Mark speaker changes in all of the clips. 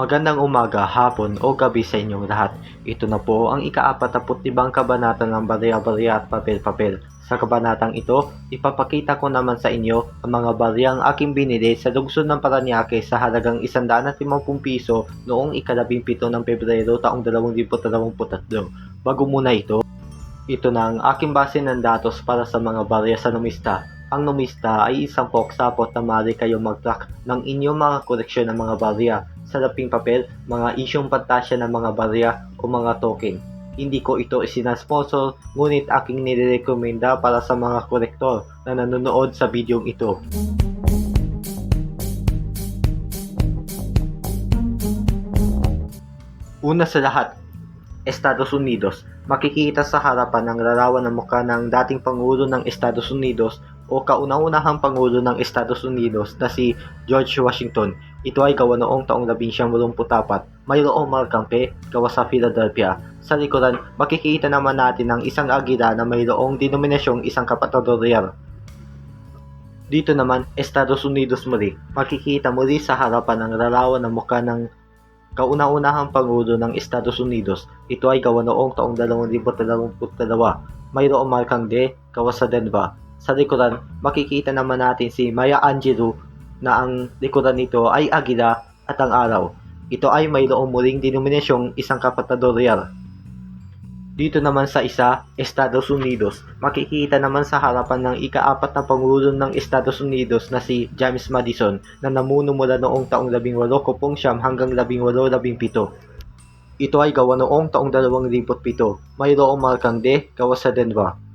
Speaker 1: Magandang umaga, hapon o gabi sa inyong lahat. Ito na po ang ika-apataput libang kabanata ng barya-barya at papel-papel. Sa kabanatang ito, ipapakita ko naman sa inyo ang mga baryang aking binili sa lungsod ng Paranaque sa halagang 150 piso noong ikalabing ng Pebrero taong 2023. Bago muna ito, ito na ang aking base ng datos para sa mga barya sa numista. Ang numista ay isang poksapot na maaari kayo mag-track ng inyong mga koleksyon ng mga barya, salaping papel, mga isyong pantasya ng mga barya o mga token. Hindi ko ito isinasponsor, ngunit aking nirekomenda para sa mga kolektor na nanonood sa videong ito. Una sa lahat, Estados Unidos. Makikita sa harapan ng larawan ng mukha ng dating Pangulo ng Estados Unidos o kauna-unahang Pangulo ng Estados Unidos na si George Washington. Ito ay gawa noong taong 1984. Mayroong markampe gawa sa Philadelphia. Sa likuran, makikita naman natin ang isang agila na mayroong denominasyong isang kapatadoryal. Dito naman, Estados Unidos muli. Makikita muli sa harapan ng larawan ng mukha ng kauna-unahang Pangulo ng Estados Unidos. Ito ay gawa noong taong 2022. Mayroong markang D, gawa sa Denver. Sa likuran, makikita naman natin si Maya Angelou na ang likuran nito ay agila at ang araw. Ito ay mayroong muling denominasyong isang kapatadoryal. Dito naman sa isa, Estados Unidos, makikita naman sa harapan ng ikaapat na Pangulo ng Estados Unidos na si James Madison na namuno mula noong taong 18 kupong siyam hanggang 18-17. Ito ay gawa noong taong 2007. Mayroong markang D, gawa sa Denver.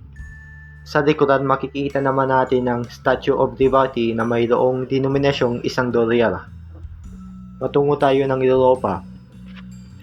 Speaker 1: Sa likuran makikita naman natin ang Statue of Liberty na mayroong denominasyong isang dolyar. Matungo tayo ng Europa.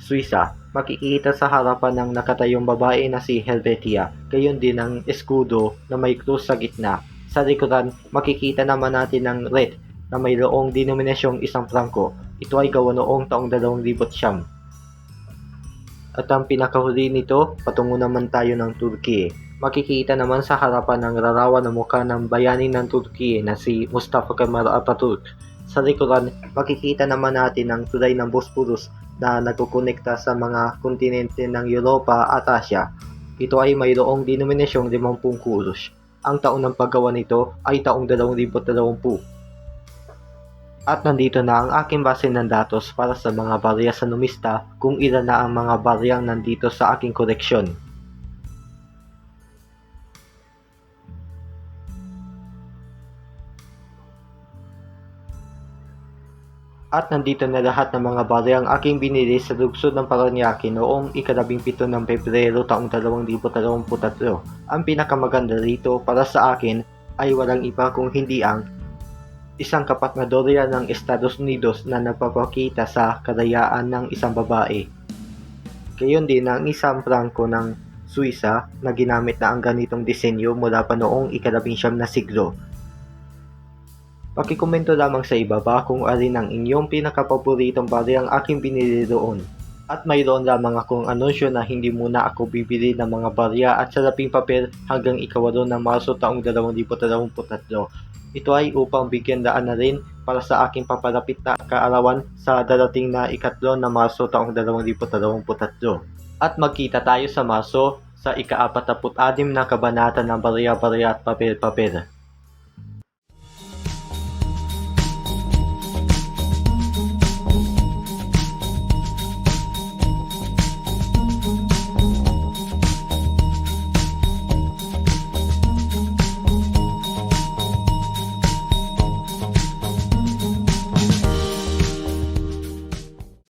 Speaker 1: Suiza, makikita sa harapan ng nakatayong babae na si Helvetia, gayon din ang eskudo na may krus sa gitna. Sa likuran, makikita naman natin ang red na mayroong denominasyong isang prangko. Ito ay gawa noong taong 2009. At ang pinakahuli nito, patungo naman tayo ng Turkey. Makikita naman sa harapan ng larawan ng mukha ng bayani ng Turkey na si Mustafa Kemal Atatürk. Sa likuran, makikita naman natin ang tulay ng Bosporus na nagkukonekta sa mga kontinente ng Europa at Asia. Ito ay mayroong denominasyong 50 kuros. Ang taon ng paggawa nito ay taong 2020. At nandito na ang aking base ng datos para sa mga barya sa numista kung ilan na ang mga baryang nandito sa aking koleksyon. At nandito na lahat ng mga baryang aking binili sa lungsod ng Paranaque noong ikalabing pito ng Pebrero taong 2023. Ang pinakamaganda rito para sa akin ay walang iba kung hindi ang isang kapat na dorya ng Estados Unidos na nagpapakita sa kadayaan ng isang babae. Gayon din ang isang prangko ng Suiza na ginamit na ang ganitong disenyo mula pa noong ikalabing siyam na siglo. Pakikomento lamang sa ibaba kung alin ang inyong pinakapaboritong barya ang aking binili doon. At mayroon lamang akong anunsyo na hindi muna ako bibili ng mga barya at salaping papel hanggang ikawalo ng Marso taong 2023. Ito ay upang bigyan daan na rin para sa aking papalapit na kaarawan sa darating na ikatlo na Marso taong 2023. At magkita tayo sa Marso sa ika-46 na kabanata ng Barya-Barya at Papel-Papel.